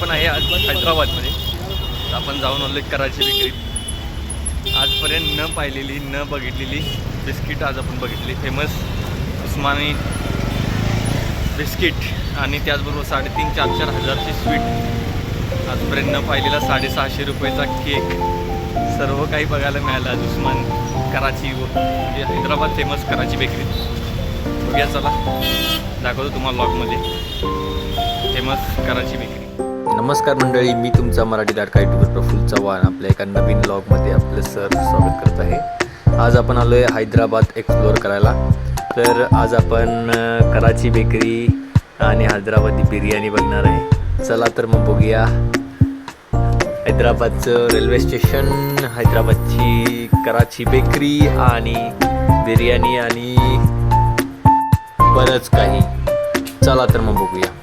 पण आहे आज हैदराबादमध्ये. आपण जाऊन आलो कराची विक्रीत आजपर्यंत न पाहिलेली न बघितलेली बिस्किट आज आपण बघितली. फेमस उस्मानी बिस्किट आणि त्याचबरोबर साडेतीन चार चार हजारची स्वीट आजपर्यंत न पाहिलेला साडेसहाशे रुपयाचा केक सर्व काही बघायला मिळालं आज उस्मान कराची व म्हणजे हैदराबाद फेमस कराची बेकरी. बघूया चला. दाखवतो तुम्हाला लॉकमध्ये फेमस कराची बेकरी. नमस्कार मंडळी मी तुमचा मराठी लाडका युट्यूबर प्रफुल चव्हाण. आपल्या एका नवीन ब्लॉगमध्ये आपलं सर स्वागत करत आहे. आज आपण आलो आहे हैदराबाद एक्सप्लोअर करायला. तर आज आपण कराची बेकरी आणि हैदराबादी बिर्याणी बघणार आहे. चला तर मग बघूया. हैदराबादचं रेल्वे स्टेशन हैदराबादची कराची बेकरी आणि बिर्याणी आणि बरंच काही. चला तर मग बघूया.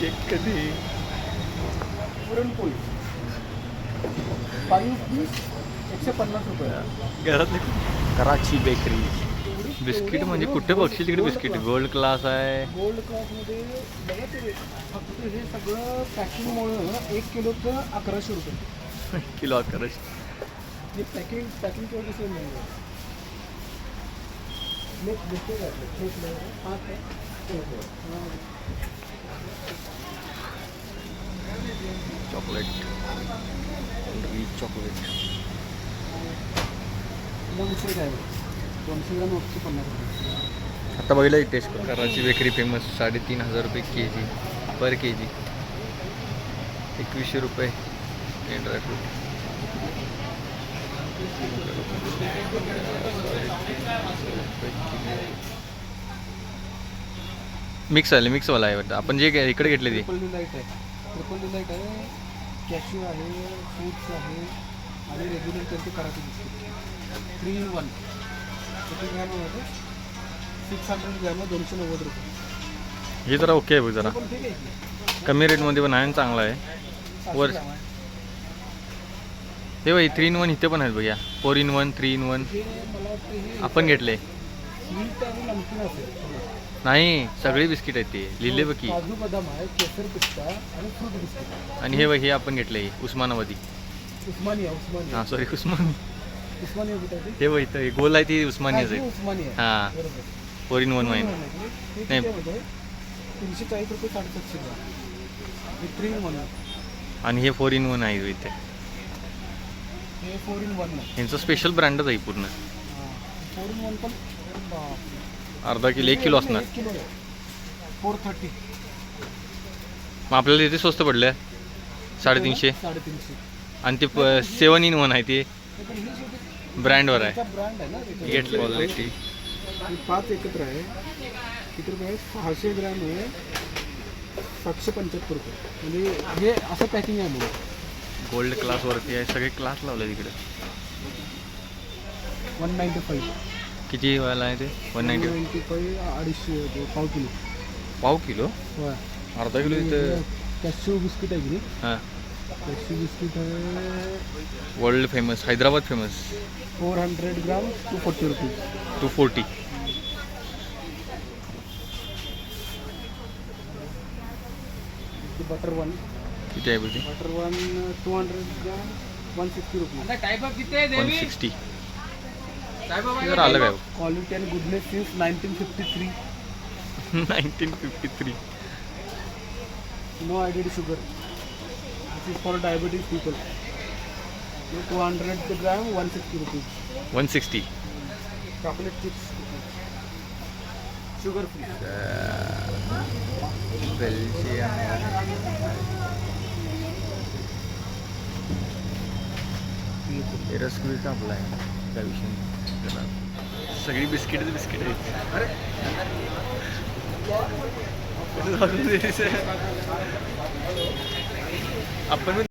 केक कधी? पुरणपोळी. पाणी पीस एकशे पन्नास रुपये. घरातले कराची बेकरी. बिस्किट म्हणजे कुठे बघशील तिकडे बिस्किट? गोल्ड क्लास आहे. गोल्ड क्लासमध्ये बघा ते फक्त हे सगळं पॅकिंगमुळं एक किलोचं अकराशे रुपये. किलो अकरा हे पॅकिंग पॅकिंग केवढं कसं मिळणार नेक्स्ट बिस्किट आहे नेक्स्ट पाच आहे. हा. चॉकलेट चॉकलेट दोनशे काय दोनशे ग्राम एकशे पन्नास रुपये आता बघितलं टेस्ट कराची बेकरी फेमस साडेतीन हजार रुपये के जी पर के जी एकवीसशे रुपये. हे ड्रायफ्रूट मिक्स आले मिक्सवाला आहे वाटतं. आपण जे इकडे घेतले ते. ट्रिपल लाइट आहे. ट्रिपल लाइट आहे कॅश्यू आहे फ्रूट्स आहे आणि रेग्युलर त्यांचे कराटे बिस्किट थ्री इन वन किती ग्रॅम होते सिक्स हंड्रेड ग्रॅम दोनशे नव्वद रुपये. हे जरा ओके आहे बघ जरा. कमी रेटमध्ये पण आहे आणि चांगला आहे. वर-. हे बाई थ्री इन वन इथे पण आहेत बघ या. Four in one three in one आपण घेतले. नाही सगळे बिस्किट आहेत ते. लिहिले बघ की काजू बदाम आहे केसर पिस्ता आणि फ्रूट बिस्किट. आणि हे बघ हे आपण घेतले उस्मानाबादी. उस्मानिया उस्मानिया. हां सॉरी उस्मान उस्मानिया कुठे आहे ते? हे बघ इथं हे गोल आहे ती उस्मानियाच. ही आहे उस्मानिया. हां. बरोबर. फोर इन वन वाईन हे नाही. किती आहे? तीनशे चाळीस रुपये साडेसातशे ग्राम. हे थ्री इन वन आणि हे फोर इन वन आहे इथे. हे फोर इन वन यांचं स्पेशल ब्रँडच आहे पूर्ण. फोर इन वन पण अर्धा किलो एक किलो असणार. फोर थर्टी मग आपल्याला इथे स्वस्त पडलं. साडेतीनशे. साडेतीनशे. आणि ते सेवन इन वन आहे ते. ब्रँडवर आहे. ब्रँड आहे ना. घेतलं क्वालिटी पाच एकत्र आहे. किती रुपये? सहाशे ग्रॅम आहे. सातशे पंच्याहत्तर रुपये. म्हणजे हे असं पॅकिंग आहे म्हणून. गोल्ड क्लासवरती आहे. सगळे क्लास लावले तिकडे वन नाईन्टी फाईव्ह किती व्हायला आहे ते? वन नाईन्टी नाईन्टी फाईव्ह अडीचशे पाव किलो. पाव किलो? होय. अर्धा किलो इथं कॅश्यू बिस्किट आहे की नाही? हां. कॅश्यू बिस्किट आहे world famous Hyderabad famous four hundred gram two forty rupees two forty butter one किती आहे बघ butter one two hundred gram one sixty rupees one sixty आहे quality and goodness since nineteen fifty three nineteen fifty three no added sugar this is for diabetes people two hundred gram one sixty rupees one sixty chocolate chips sugar free rasgulla संपला आहे त्या विषयी सगळी biscuit biscuit आहेत. आपण